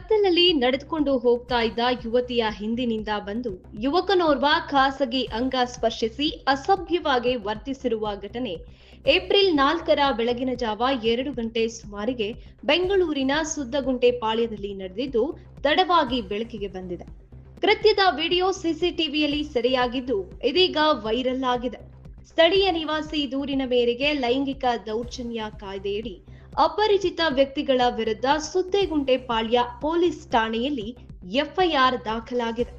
ರಸ್ತೆಯಲ್ಲಿ ನಡೆದುಕೊಂಡು ಹೋಗ್ತಾ ಇದ್ದ ಯುವತಿಯ ಹಿಂದಿನಿಂದ ಬಂದು ಯುವಕನೋರ್ವ ಖಾಸಗಿ ಅಂಗ ಸ್ಪರ್ಶಿಸಿ ಅಸಭ್ಯವಾಗಿ ವರ್ತಿಸಿರುವ ಘಟನೆ ಏಪ್ರಿಲ್ ನಾಲ್ಕರ ಬೆಳಗಿನ ಜಾವ ಎರಡು ಗಂಟೆ ಸುಮಾರಿಗೆ ಬೆಂಗಳೂರಿನ ಸುದ್ದಗುಂಟೆ ಪಾಳ್ಯದಲ್ಲಿ ನಡೆದಿದ್ದು, ತಡವಾಗಿ ಬೆಳಕಿಗೆ ಬಂದಿದೆ. ಕೃತ್ಯದ ವಿಡಿಯೋ ಸಿಸಿಟಿವಿಯಲ್ಲಿ ಸೆರೆಯಾಗಿದ್ದು, ಇದೀಗ ವೈರಲ್ ಆಗಿದೆ. ಸ್ಥಳೀಯ ನಿವಾಸಿ ದೂರಿನ ಮೇರೆಗೆ ಲೈಂಗಿಕ ದೌರ್ಜನ್ಯ ಕಾಯ್ದೆಯಡಿ ಅಪರಿಚಿತ ವ್ಯಕ್ತಿಗಳ ವಿರುದ್ಧ ಸುದ್ದೇಗುಂಟೆ ಪಾಳ್ಯ ಪೊಲೀಸ್ ಠಾಣೆಯಲ್ಲಿ ಎಫ್ಐಆರ್ ದಾಖಲಾಗಿದೆ.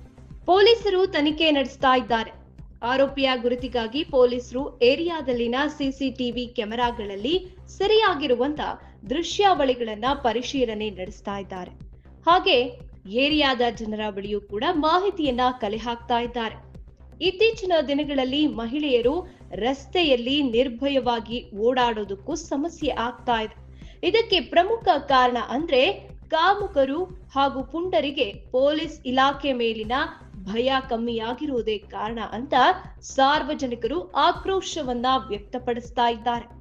ಪೊಲೀಸರು ತನಿಖೆ ನಡೆಸ್ತಾ ಇದ್ದಾರೆ. ಆರೋಪಿಯ ಗುರುತಿಗಾಗಿ ಪೊಲೀಸರು ಏರಿಯಾದಲ್ಲಿನ ಸಿಸಿಟಿವಿ ಕ್ಯಾಮೆರಾಗಳಲ್ಲಿ ಸೆರೆಯಾಗಿರುವಂತ ದೃಶ್ಯಾವಳಿಗಳನ್ನ ಪರಿಶೀಲನೆ ನಡೆಸ್ತಾ ಇದ್ದಾರೆ. ಹಾಗೆ ಏರಿಯಾದ ಜನರ ಬಳಿಯೂ ಕೂಡ ಮಾಹಿತಿಯನ್ನ ಕಲೆ ಹಾಕ್ತಾ ಇದ್ದಾರೆ. ಇತ್ತೀಚಿನ ದಿನಗಳಲ್ಲಿ ಮಹಿಳೆಯರು ರಸ್ತೆಯಲ್ಲಿ ನಿರ್ಭಯವಾಗಿ ಓಡಾಡೋದಕ್ಕೂ ಸಮಸ್ಯೆ ಆಗ್ತಾ ಇದೆ. ಇದಕ್ಕೆ ಪ್ರಮುಖ ಕಾರಣ ಅಂದ್ರೆ ಕಾಮುಕರು ಹಾಗೂ ಪುಂಡರಿಗೆ ಪೊಲೀಸ್ ಇಲಾಖೆ ಮೇಲಿನ ಭಯ ಕಮ್ಮಿಯಾಗಿರುವುದೇ ಕಾರಣ ಅಂತ ಸಾರ್ವಜನಿಕರು ಆಕ್ರೋಶವನ್ನ ವ್ಯಕ್ತಪಡಿಸ್ತಾ ಇದ್ದಾರೆ.